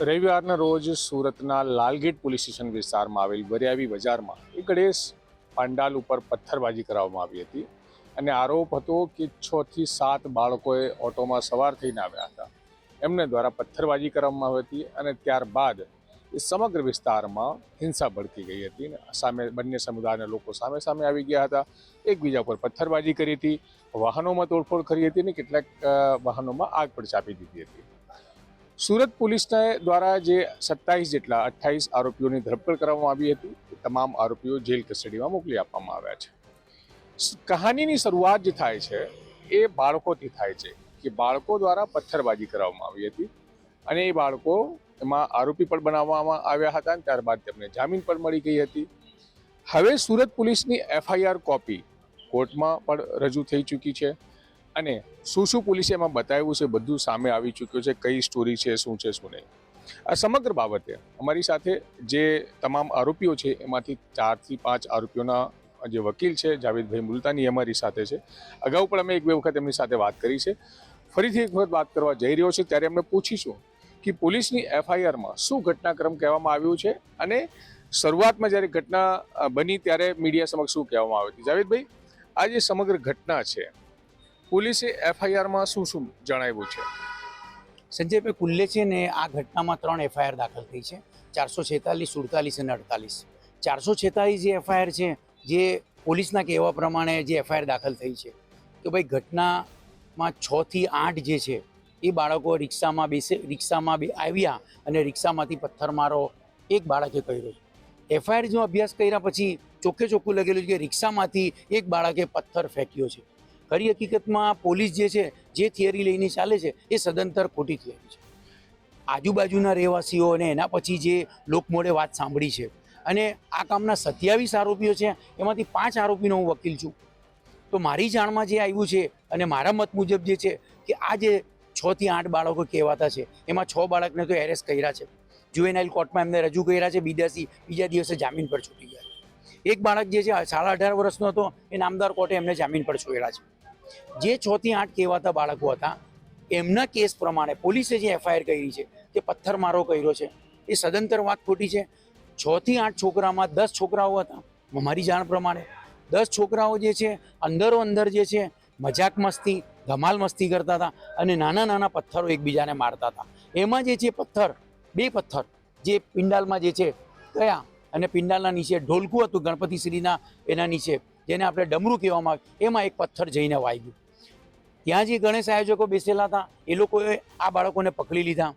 રવિવારના રોજ સુરતના લાલગેટ પોલીસ સ્ટેશન વિસ્તારમાં આવેલ વરિયાવી બજારમાં એક ગણેશ પાંડાલ ઉપર પથ્થરબાજી કરાવવામાં આવી હતી. અને આરોપ હતો કે છ થી સાત બાળકોએ ઓટોમાં સવાર થઈને આવ્યા હતા. એમને દ્વારા પથ્થરબાજી કરવામાં આવી હતી અને ત્યારબાદ એ સમગ્ર વિસ્તારમાં હિંસા ભડકી ગઈ હતી અને સામે બંને સમુદાયના લોકો સામે સામે આવી ગયા હતા. એકબીજા પર પથ્થરબાજી કરી હતી. વાહનોમાં તોડફોડ કરી હતી અને કેટલાક વાહનોમાં આગ પણ ચાપી દીધી હતી. સુરત પોલીસને દ્વારા જે સત્તાવીસ જેટલા અઠ્ઠાવીસ આરોપીઓની ધરપકડ કરવામાં આવી હતી તમામ આરોપીઓ જેલ કસ્ટડીમાં મોકલી આપવામાં આવ્યા છે. કહાનીની શરૂઆત જે થાય છે, એ બાળકોથી થાય છે કે બાળકો દ્વારા પથ્થરબાજી કરવામાં આવી હતી અને એ બાળકો એમાં આરોપી પણ બનાવવામાં આવ્યા હતા અને ત્યારબાદ તેમને જામીન પણ મળી ગઈ હતી. હવે સુરત પોલીસની એફઆઈઆર કોપી કોર્ટમાં પણ રજૂ થઈ ચૂકી છે. અને શું શું પોલીસે એમાં બતાવ્યું છે, બધું સામે આવી ચૂક્યું છે, કઈ સ્ટોરી છે, શું છે, શું નહીં. આ સમગ્ર બાબતે અમારી સાથે જે તમામ આરોપીઓ છે, એમાંથી ચારથી પાંચ આરોપીઓના જે વકીલ છે, જાવેદભાઈ મુલતાની અમારી સાથે છે. અગાઉ પણ અમે એક બે વખત એમની સાથે વાત કરી છે. ફરીથી એક વખત વાત કરવા જઈ રહ્યો છે, ત્યારે એમને પૂછીશું કે પોલીસની એફઆઈઆરમાં શું ઘટનાક્રમ કહેવામાં આવ્યું છે અને શરૂઆતમાં જ્યારે ઘટના બની ત્યારે મીડિયા સમક્ષ શું કહેવામાં આવ્યું હતું જાવેદભાઈ, આ જે સમગ્ર ઘટના છે પોલીસે એફઆઈઆરમાં શું શું જણાવ્યું છે? સંજયભાઈ કુલ્લે છે ને આ ઘટનામાં ત્રણ એફઆઈઆર દાખલ થઈ છે. ચારસો છેતાલીસ, સુડતાલીસ અને અડતાલીસ. ચારસો છેતાલીસ જે એફઆઈઆર છે, જે પોલીસના કહેવા પ્રમાણે જે એફઆઈઆર દાખલ થઈ છે, કે ભાઈ ઘટનામાં છથી આઠ જે છે, એ બાળકો રિક્ષામાં બેસે, રિક્ષામાં બે, આવ્યા અને રિક્ષામાંથી પથ્થરમારો એક બાળકે કર્યો. છે એફઆઈઆર જો અભ્યાસ કર્યા પછી ચોખ્ખે ચોખ્ખું લગેલું છે કે રિક્ષામાંથી એક બાળકે પથ્થર ફેંક્યો છે. ખરી હકીકતમાં પોલીસ જે છે, જે થિયરી લઈને ચાલે છે, એ સદંતર ખોટી થિયરી છે. આજુબાજુના રહેવાસીઓ અને એના પછી જે લોકમોડે વાત સાંભળી છે અને આ કામના સત્યાવીસ આરોપીઓ છે, એમાંથી પાંચ આરોપીનો હું વકીલ છું. તો મારી જાણમાં જે આવ્યું છે અને મારા મત મુજબ જે છે કે આ જે છ થી આઠ બાળકો કહેવાતા છે, એમાં છ બાળકને તો એરેસ્ટ કર્યા છે. જુએનાઇલ કોર્ટમાં એમને રજૂ કર્યા છે બીજાથી બીજા દિવસે જામીન પર છૂટી ગયા એક બાળક જે છે, સાડા અઢાર વર્ષનો હતો, એ નામદાર કોર્ટે એમને જામીન પર છોડ્યા છે. જે છ થી આઠ કહેવાતા બાળકો હતા, એમના કેસ પ્રમાણે પોલીસે જે એફઆઈઆર કરી છે, કે પથ્થરમારો કર્યો છે, એ સદંતર વાત ખોટી છે. છ થી આઠ છોકરામાં દસ છોકરાઓ હતા મારી જાણ પ્રમાણે. દસ છોકરાઓ જે છે, અંદરો અંદર જે છે, મજાક મસ્તી, ધમાલ મસ્તી કરતા હતા અને નાના નાના પથ્થરો એકબીજાને મારતા હતા. એમાં જે છે પથ્થર, બે પથ્થર, જે પિંડાલમાં જે છે, ગયા અને પિંડાલના નીચે ઢોલકું હતું, ગણપતિશ્રીના એના નીચે. જેને આપણે ડમરું કહેવામાં આવે, એમાં એક પથ્થર જઈને વાગ્યું. ત્યાં જે ગણેશ આયોજકો બેસેલા હતા. એ લોકોએ આ બાળકોને પકડી લીધા.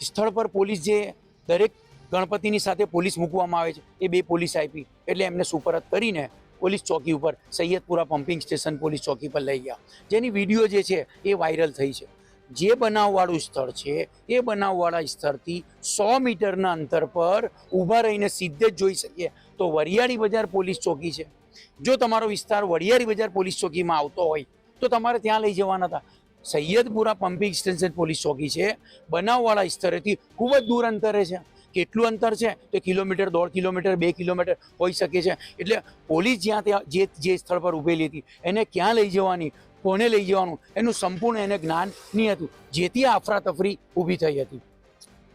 સ્થળ પર પોલીસ જે દરેક ગણપતિની સાથે પોલીસ મૂકવામાં આવે છે, એ બે પોલીસ આપી. એટલે એમને સુપરત કરીને પોલીસ ચોકી ઉપર, સૈયદપુરા પમ્પિંગ સ્ટેશન પોલીસ ચોકી પર લઈ ગયા. જેની વીડિયો જે છે, એ વાયરલ થઈ છે. જે બનાવવાળું સ્થળ છે, એ બનાવવાળા સ્થળથી સો મીટરના અંતર પર ઊભા રહીને સીધે જ જોઈ શકીએ. તો વરિયાળી બજાર પોલીસ ચોકી છે. જો તમારો વિસ્તાર વડિયારી બજાર પોલીસ ચોકીમાં આવતો હોય, તો તમારે ત્યાં લઈ જવાના હતા. સૈયદપુરા પમ્પિંગ એક્સટેન્શન પોલીસ ચોકી છે. બનાવવાળા સ્તરેથી ખૂબ જ દૂર અંતરે છે. કેટલું અંતર છે? તો કિલોમીટર, દોઢ કિલોમીટર, બે કિલોમીટર હોઈ શકે છે. એટલે પોલીસ જ્યાં ત્યાં, જે જે સ્થળ પર ઊભેલી હતી, એને ક્યાં લઈ જવાની, કોને લઈ જવાનું, એનું સંપૂર્ણ એને જ્ઞાન નહીં હતું. જેથી આ અફરાતફરી ઊભી થઈ હતી.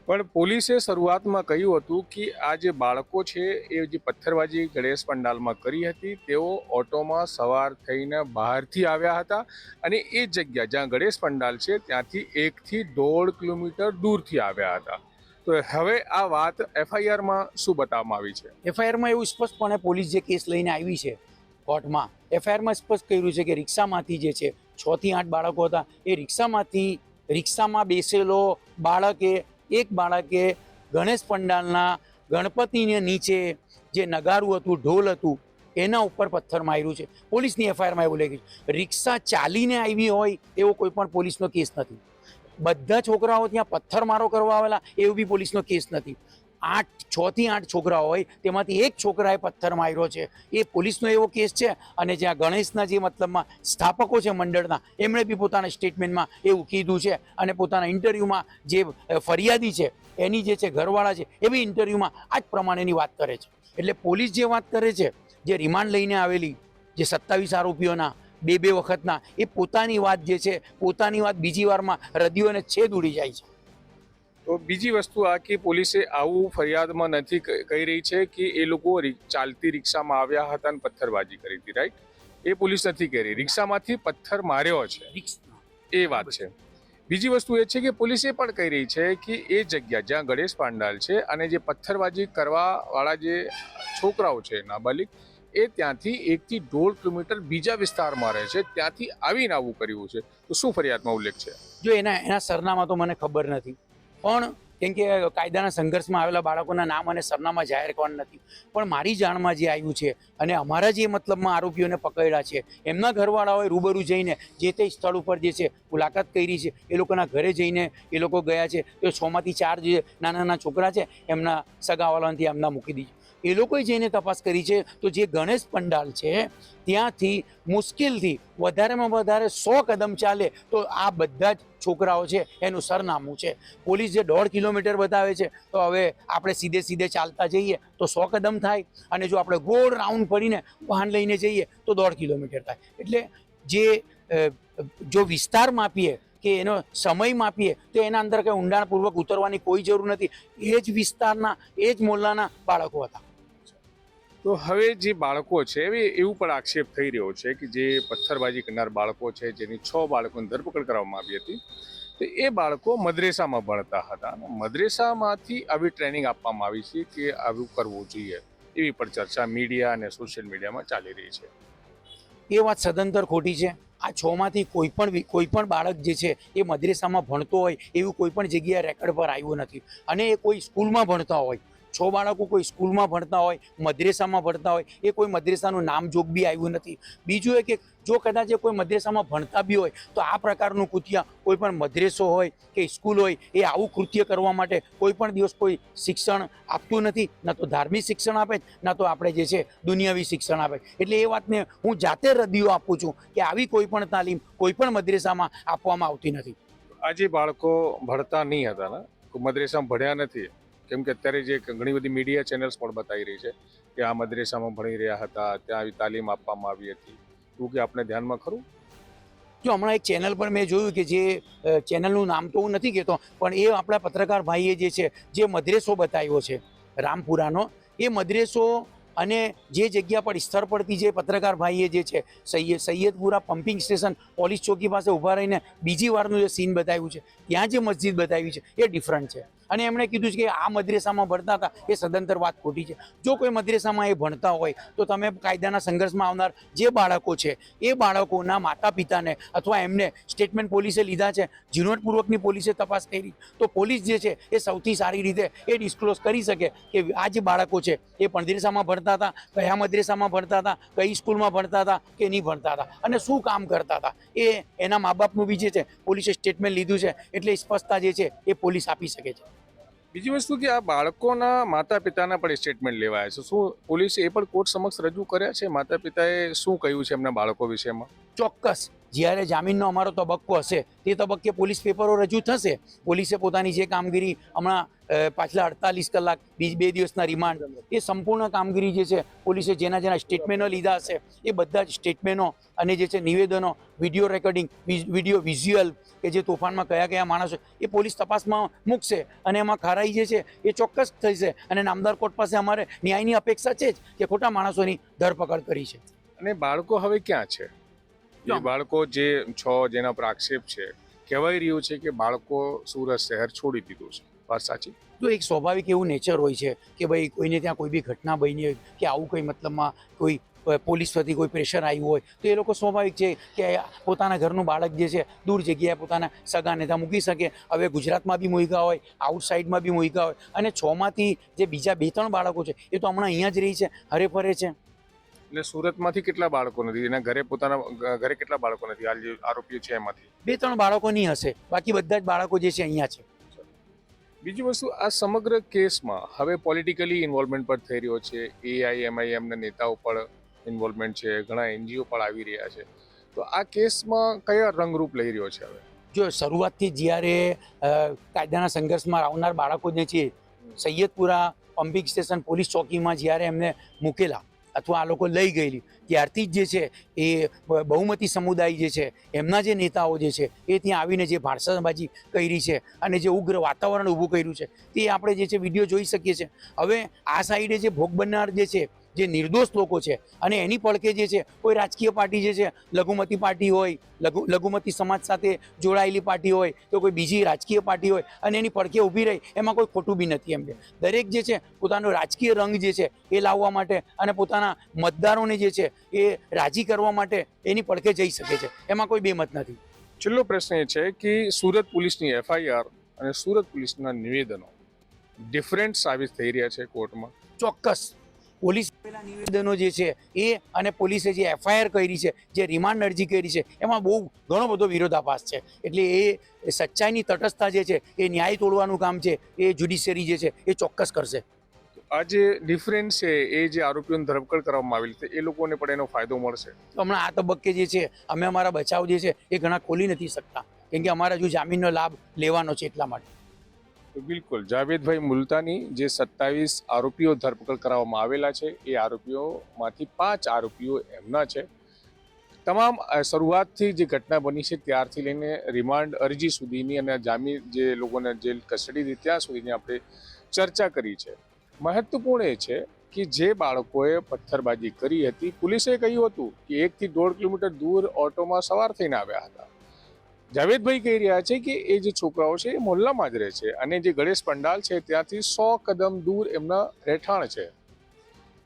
પણ પોલીસે શરૂઆતમાં કહ્યું હતું કે આ જે બાળકો છે, એ જે પથ્થરબાજી ગણેશ પંડાલમાં કરી હતી, તેઓ ઓટોમાં સવાર થઈને બહારથી આવ્યા હતા અને એ જગ્યા જ્યાં ગણેશ પંડાલ છે, ત્યાંથી એકથી દોઢ કિલોમીટર દૂરથી આવ્યા હતા. તો હવે આ વાત એફઆઈઆરમાં શું બતાવવામાં આવી છે? એફઆઈઆરમાં એવું સ્પષ્ટપણે પોલીસ જે કેસ લઈને આવી છે કોર્ટમાં, એફઆઈઆરમાં સ્પષ્ટ કર્યું છે કે રિક્ષામાંથી જે છે, છ થી આઠ બાળકો હતા. એ રિક્ષામાંથી, રિક્ષામાં બેસેલો બાળકે એક બાળકે ગણેશ પંડાલના ગણપતિને નીચે જે નગારું હતું, ઢોલ હતું, એના ઉપર પથ્થર માર્યું છે. પોલીસની એફઆઈઆરમાં એવું લખ્યું છે, રિક્ષા ચાલીને આવી હોય એવો કોઈ પણ પોલીસનો કેસ નથી. બધા છોકરાઓ ત્યાં પથ્થરમારો કરવા આવેલા, એવું બી પોલીસનો કેસ નથી. આઠ, છ થી આઠ છોકરાઓ હોય, તેમાંથી એક છોકરાએ પથ્થર માર્યો છે. એ પોલીસનો એવો કેસ છે અને જ્યાં ગણેશના જે મતલબમાં સ્થાપકો છે મંડળના, એમણે બી પોતાના સ્ટેટમેન્ટમાં એવું કીધું છે અને પોતાના ઇન્ટરવ્યૂમાં જે ફરિયાદી છે, એની જે છે ઘરવાળા છે, એ બી ઇન્ટરવ્યૂમાં આ જ પ્રમાણેની વાત કરે છે. એટલે પોલીસ જે વાત કરે છે, જે રિમાન્ડ લઈને આવેલી, જે સત્તાવીસ આરોપીઓના, બે બે વખતના, એ પોતાની વાત જે છે, પોતાની વાત બીજી વારમાં રદીઓને છેદ ઉડી જાય છે. તો બીજી વસ્તુ આ કે પોલીસે આવું ફરિયાદમાં નથી કહી રહી છે કે એ લોકો ચાલતી રિક્ષામાં આવ્યા હતા અને પથ્થરબાજી કરી હતી રાઈટ એ પોલીસ નથી કરી. રિક્ષામાંથી પથ્થર માર્યો છે. એ વાત છે. બીજી વસ્તુ એ છે કે પોલીસ એ પણ કહી રહી છે કે એ જગ્યા જ્યાં ગણેશ પાંડાલ છે અને જે પથ્થરબાજી કરવાવાળા જે છોકરાઓ છે નાબાલિક એ ત્યાંથી એકથી દોઢ કિલોમીટર બીજા વિસ્તારમાં રહે છે. ત્યાંથી આવીને આવું કર્યું છે. તો શું ફરિયાદમાં ઉલ્લેખ છે? જો એના એના સરનામા તો મને ખબર નથી. પણ કેમ કે કાયદાના સંઘર્ષમાં આવેલા બાળકોના નામ અને સરનામા જાહેર કરવાના નથી. પણ મારી જાણમાં જે આવ્યું છે અને અમારા જે મતલબમાં આરોપીઓને પકડ્યા છે, એમના ઘરવાળાઓએ રૂબરૂ જઈને જે તે સ્થળ ઉપર જે છે મુલાકાત કરી છે, એ લોકોના ઘરે જઈને એ લોકો ગયા છે. તો છમાંથી ચાર જે નાના નાના છોકરા છે, એમના સગાવાલાથી એમના મૂકી દીધી. એ લોકોએ જઈને તપાસ કરી છે, તો જે ગણેશ પંડાલ છે, ત્યાંથી મુશ્કેલથી વધારેમાં વધારે સો કદમ ચાલે, તો આ બધા જ છોકરાઓ છે, એનું સરનામું છે. પોલીસ જે દોઢ કિલોમીટર બતાવે છે, તો હવે આપણે સીધે સીધે ચાલતા જઈએ, તો સો કદમ થાય, અને જો આપણે ગોળ રાઉન્ડ ફરીને વાહન લઈને જઈએ, તો દોઢ કિલોમીટર થાય. એટલે જે જો વિસ્તાર માપીએ કે એનો સમય માપીએ, તો એના અંદર કંઈ ઊંડાણપૂર્વક ઉતરવાની કોઈ જરૂર નથી. એ જ વિસ્તારના, એ જ મોલ્લાના બાળકો હતા. તો હવે જે બાળકો છે એવું પણ આક્ષેપ થઈ રહ્યો છે કે જે પથ્થરબાજી કરનાર બાળકો છે, જેની છ બાળકોની ધરપકડ કરવામાં આવી હતી, તો એ બાળકો મદ્રેસામાં ભણતા હતા. અને મદ્રેસામાંથી આવી ટ્રેનિંગ આપવામાં આવી છે કે આવું કરવું જોઈએ, એવી પણ ચર્ચા મીડિયા અને સોશિયલ મીડિયામાં ચાલી રહી છે. એ વાત સદંતર ખોટી છે. આ છ માંથી કોઈ પણ કોઈ પણ બાળક જે છે, એ મદ્રેસામાં ભણતો હોય, એવું કોઈ પણ જગ્યાએ રેકર્ડ પર આવ્યું નથી. અને એ કોઈ સ્કૂલમાં ભણતા હોય છ બાળકો કોઈ સ્કૂલમાં ભણતા હોય, મદ્રેસામાં ભણતા હોય, એ કોઈ મદ્રેસાનું નામ જોગ બી આવ્યું નથી. બીજું એ કે જો કદાચ કોઈ મદ્રેસામાં ભણતા બી હોય, તો આ પ્રકારનું કૃત્ય કોઈ પણ મદ્રેસો હોય કે સ્કૂલ હોય, એ આવું કૃત્ય કરવા માટે કોઈ પણ દિવસ કોઈ શિક્ષણ આપતું નથી. ના તો ધાર્મિક શિક્ષણ આપે, ન તો આપણે જે છે દુનિયાવી શિક્ષણ આપે. એટલે એ વાતને હું જાતે રદિયો આપું છું કે આવી કોઈ પણ તાલીમ કોઈ પણ મદ્રેસામાં આપવામાં આવતી નથી. આજે બાળકો ભણતા નહીં હતા ને? મદ્રેસામાં ભણ્યા નથી. કેમ કે અત્યારે જે ઘણી બધી મીડિયા ચેનલ્સ પણ બતાવી રહી છે કે આ મદ્રેસામાં ભણી રહ્યા હતા, ત્યાં આવી તાલીમ આપવામાં આવી હતી. એવું કે આપણે ધ્યાનમાં ખરું? જો હમણાં એક ચેનલ પર મેં જોયું કે જે ચેનલનું નામ તો હું નથી કહેતો, પણ એ આપણા પત્રકાર ભાઈએ જે છે, જે મદ્રેસો બતાવ્યો છે, રામપુરાનો, એ મદ્રેસો અને જે જગ્યા પર સ્થળ પરથી જે પત્રકાર ભાઈએ જે છે, Saiyed, Saiyedpura pumping station police ચોકી પાસે ઊભા રહીને બીજી વારનું જે સીન બતાવ્યું છે, ત્યાં જે મસ્જિદ બતાવી છે, એ ડિફરન્ટ છે. અને એમણે કીધું છે કે આ મદ્રેસામાં ભણતા હતા, એ સદંતર વાત ખોટી છે. જો કોઈ મદ્રેસામાં એ ભણતા હોય, તો તમે કાયદાના સંઘર્ષમાં આવનાર જે બાળકો છે, એ બાળકોના માતા પિતાને અથવા એમને સ્ટેટમેન્ટ પોલીસે લીધા છે, ઝીણવટપૂર્વકની પોલીસે તપાસ કરી, તો પોલીસ જે છે, એ સૌથી સારી રીતે એ ડિસ્ક્લોઝ કરી શકે કે આ જે બાળકો છે, એ મદ્રેસામાં ભણતા હતા, કયા મદ્રેસામાં ભણતા હતા, કઈ સ્કૂલમાં ભણતા હતા કે નહીં ભણતા હતા અને શું કામ કરતા હતા. એ એના મા બાપનું બી જે છે, પોલીસે સ્ટેટમેન્ટ લીધું છે, એટલે સ્પષ્ટતા જે છે, એ પોલીસ આપી શકે છે. બીજી વસ્તુ કે આ બાળકોના માતા પિતાના પણ સ્ટેટમેન્ટ લેવાયા છે. શું પોલીસે એ પણ કોર્ટ સમક્ષ રજૂ કર્યા છે? માતા પિતાએ શું કહ્યું છે એમના બાળકો વિશેમાં? ચોક્કસ. જ્યારે જામીનનો અમારો તબક્કો હશે, તે તબક્કે પોલીસ પેપરો રજૂ થશે. પોલીસે પોતાની જે કામગીરી હમણાં પાછલા અડતાલીસ કલાક, બીજ બે દિવસના રિમાન્ડ, એ સંપૂર્ણ કામગીરી જે છે, પોલીસે જેના જેના સ્ટેટમેન્ટો લીધા હશે, એ બધા જ સ્ટેટમેન્ટો અને જે છે નિવેદનો, વીડિયો રેકોર્ડિંગ વીડિયો વિઝ્યુઅલ કે જે તોફાનમાં કયા કયા માણસો, એ પોલીસ તપાસમાં મૂકશે અને એમાં ખારાઈ જે છે, એ ચોક્કસ થશે અને નામદાર કોર્ટ પાસે અમારે ન્યાયની અપેક્ષા છે જ કે ખોટા માણસોની ધરપકડ કરી છે. અને બાળકો હવે ક્યાં છે? એ બાળકો જે છ જેના પર આક્ષેપ છે કહેવાય રહ્યું છે કે બાળકો સુરત શહેર છોડી દીધું છે. વાત સાચી? તો એક સ્વાભાવિક એવું નેચર હોય છે કે ભાઈ કોઈને ત્યાં કોઈ બી ઘટના બની હોય કે આવું કંઈ મતલબમાં કોઈ પોલીસ પરથી કોઈ પ્રેશર આવ્યું હોય તો એ લોકો સ્વાભાવિક છે કે પોતાના ઘરનું બાળક જે છે દૂર જગ્યાએ પોતાના સગાને ત્યાં મૂકી શકે. હવે ગુજરાતમાં બી મૂક્યા હોય આઉટસાઇડમાં બી મૂક્યા હોય અને છમાંથી જે બીજા બે ત્રણ બાળકો છે એ તો હમણાં અહીંયા જ રહી છે હરે ફરે છે. એટલે સુરતમાંથી કેટલા બાળકો નથી? એના ઘરે પોતાના ઘરે કેટલા બાળકો નથી? હાલ જે આરોપીઓ છે એમાંથી. બે ત્રણ બાળકો નહીં હશે. બાકી બધા જ બાળકો જે છે અહીંયા છે. બીજી વસ્તુ આ સમગ્ર કેસમાં હવે પોલિટિકલી ઇન્વોલ્વમેન્ટ પણ થઈ રહ્યો છે. એઆઈએમઆઈએમના નેતાઓ પણ ઇન્વોલ્વમેન્ટ છે. ઘણા એનજીઓ પણ આવી રહ્યા છે. તો આ કેસમાં કયા રંગરૂપ લઈ રહ્યો છે હવે? જો શરૂઆતથી જ્યારે કાયદાના સંઘર્ષમાં આવનાર બાળકો જે છે સૈયદપુરા પમ્પિંગ સ્ટેશન પોલીસ ચોકીમાં જ્યારે એમને મૂકેલા અથવા આ લોકો લઈ ગયેલી. ત્યારથી જ જે છે, એ બહુમતી સમુદાય જે છે, એમના જે નેતાઓ જે છે, એ ત્યાં આવીને જે ભાષણબાજી કરી છે અને જે ઉગ્ર વાતાવરણ ઊભું કર્યું છે, તે આપણે જે છે, વીડિયો જોઈ શકીએ છીએ. હવે આ સાઈડે જે ભોગ બનનાર જે છે જે નિર્દોષ લોકો છે અને એની પડખે જે છે કોઈ રાજકીય પાર્ટી જે છે લઘુમતી પાર્ટી હોય લઘુ લઘુમતી સમાજ સાથે જોડાયેલી પાર્ટી હોય તો કોઈ બીજી રાજકીય પાર્ટી હોય અને એની પડખે ઊભી રહી એમાં કોઈ ખોટું બી નથી એમ કે દરેક જે છે પોતાનો રાજકીય રંગ જે છે એ લાવવા માટે અને પોતાના મતદારોને જે છે એ રાજી કરવા માટે એની પડખે જઈ શકે છે. એમાં કોઈ બેમત નથી. છેલ્લો પ્રશ્ન એ છે કે સુરત પોલીસની એફઆઈઆર અને સુરત પોલીસના નિવેદનો ડિફરન્ટ સાબિત થઈ રહ્યા છે કોર્ટમાં? ચોક્કસ. પોલીસ નિવેદનો જે છે એ અને પોલીસે જે એફઆઈઆર કરી છે જે રિમાન્ડ અરજી કરી છે એમાં બહુ ઘણો બધો વિરોધાભાસ છે. એટલે એ સચ્ચાઈની તટસ્થતા જે છે એ ન્યાય તોડવાનું કામ છે એ જ્યુડિશિયરી જે છે એ ચોક્કસ કરશે. આ જે ડિફરન્સ છે એ જે આરોપીઓની ધરપકડ કરવામાં આવેલી છે એ લોકોને પણ એનો ફાયદો મળશે? હમણાં આ તબક્કે જે છે અમે અમારા બચાવ જે છે એ ઘણા ખોલી નથી શકતા. કેમ કે અમારા જો જામીનનો લાભ લેવાનો છે એટલા માટે. બિલકુલ. જાવેદભાઈ મુલતાની જે સત્તાવીસ આરોપીઓ ધરપકડ કરવામાં આવેલા છે, એ આરોપીઓમાંથી પાંચ આરોપીઓ એમના છે. તમામ શરૂઆતથી જે ઘટના બની છે, ત્યારથી લઈને રિમાન્ડ અરજી સુધીની અને જામીન જે લોકોને જેલ કસ્ટડી ત્યાં સુધીની આપણે ચર્ચા કરી છે. મહત્વપૂર્ણ એ છે કે જે બાળકોએ પથ્થરબાજી કરી હતી, પોલીસે કહ્યું હતું કે એકથી દોઢ કિલોમીટર દૂર ઓટોમાં સવાર થઈને આવ્યા હતા. જાવેદભાઈ કહી રહ્યા છે કે એ જે છોકરાઓ છે એ મોહલ્લામાં જ રહે છે અને જે ગણેશ પંડાલ છે ત્યાંથી સો કદમ દૂર એમના રહેઠાણ છે.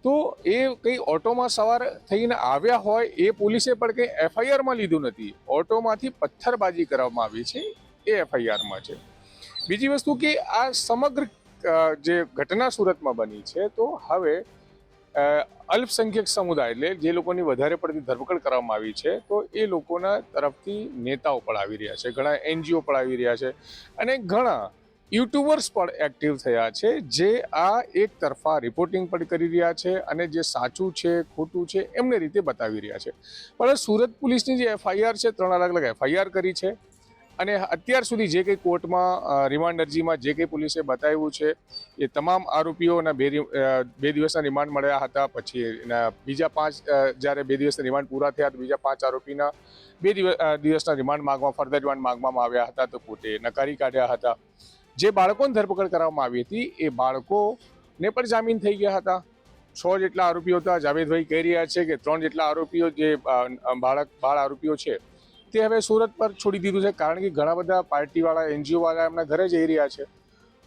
તો એ કંઈ ઓટોમાં સવાર થઈને આવ્યા હોય એ પોલીસે પણ કંઈ એફઆઈઆરમાં લીધું નથી. ઓટોમાંથી પથ્થરબાજી કરવામાં આવી છે, એ એફઆઈઆરમાં છે. બીજી વસ્તુ કે આ સમગ્ર જે ઘટના સુરતમાં બની છે તો હવે અલ્પસંખ્યક સમુદાય એટલે જે લોકોની વધારે પડતી ધરપકડ કરવામાં આવી છે, તો એ લોકોના તરફથી નેતાઓ પણ આવી રહ્યા છે, ઘણા એનજીઓ પણ આવી રહ્યા છે અને ઘણા યુટ્યુબર્સ પણ એક્ટિવ થયા છે, જે આ એક તરફા રિપોર્ટિંગ પણ કરી રહ્યા છે અને જે સાચું છે, ખોટું છે, એમને રીતે બતાવી રહ્યા છે. પણ સુરત પોલીસની જે એફઆઈઆર છે, ત્રણ અલગ અલગ એફઆઈઆર કરી છે અને અત્યાર સુધી જે કંઈ કોર્ટમાં રિમાન્ડ અરજીમાં જે કંઈ પોલીસે બતાવ્યું છે, એ તમામ આરોપીઓના બે બે દિવસના રિમાન્ડ મળ્યા હતા. પછી એના બીજા પાંચ જ્યારે બે દિવસના રિમાન્ડ પૂરા થયા તો બીજા પાંચ આરોપીના બે દિવસ દિવસના રિમાન્ડ માગવા ફર્ધર રિમાન્ડ માગવામાં આવ્યા હતા તો પોતે નકારી કાઢ્યા હતા. જે બાળકોની ધરપકડ કરવામાં આવી હતી, એ બાળકોને પણ જામીન થઈ ગયા હતા. છ જેટલા આરોપીઓ હતા જાવેદભાઈ કહી રહ્યા છે કે ત્રણ જેટલા આરોપીઓ જે બાળક, બાળ આરોપીઓ છે તે હવે સુરત પર છોડી દીધું છે, કારણ કે ઘણા બધા પાર્ટીવાળા, એનજીઓવાળા એમના ઘરે જઈ રહ્યા છે.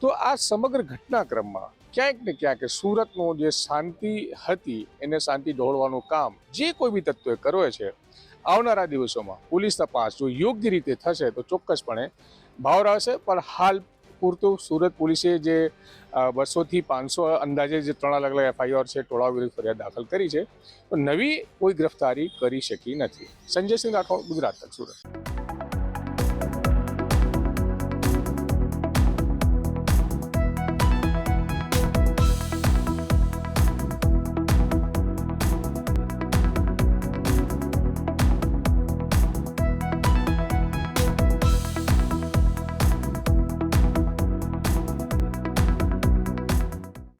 તો આ સમગ્ર ઘટનાક્રમમાં ક્યાંક ને ક્યાંક સુરતનો જે શાંતિ હતી, એને શાંતિ ઢોળવાનું કામ જે કોઈ બી તત્વોએ કરવે છે, આવનારા દિવસોમાં પોલીસ તપાસ જો યોગ્ય રીતે થશે તો ચોક્કસપણે ભાવ રહેશે પણ હાલ પૂરતું સુરત પોલીસે જે બસોથી પાંચસો અંદાજે જે ત્રણ અલગ અલગ એફઆઈઆર છે ટોળા વિરુદ્ધ ફરિયાદ દાખલ કરી છે. તો નવી કોઈ ગ્રફતારી કરી શકી નથી. સંજયસિંહ રાઠોડ, ગુજરાત તક સુરત.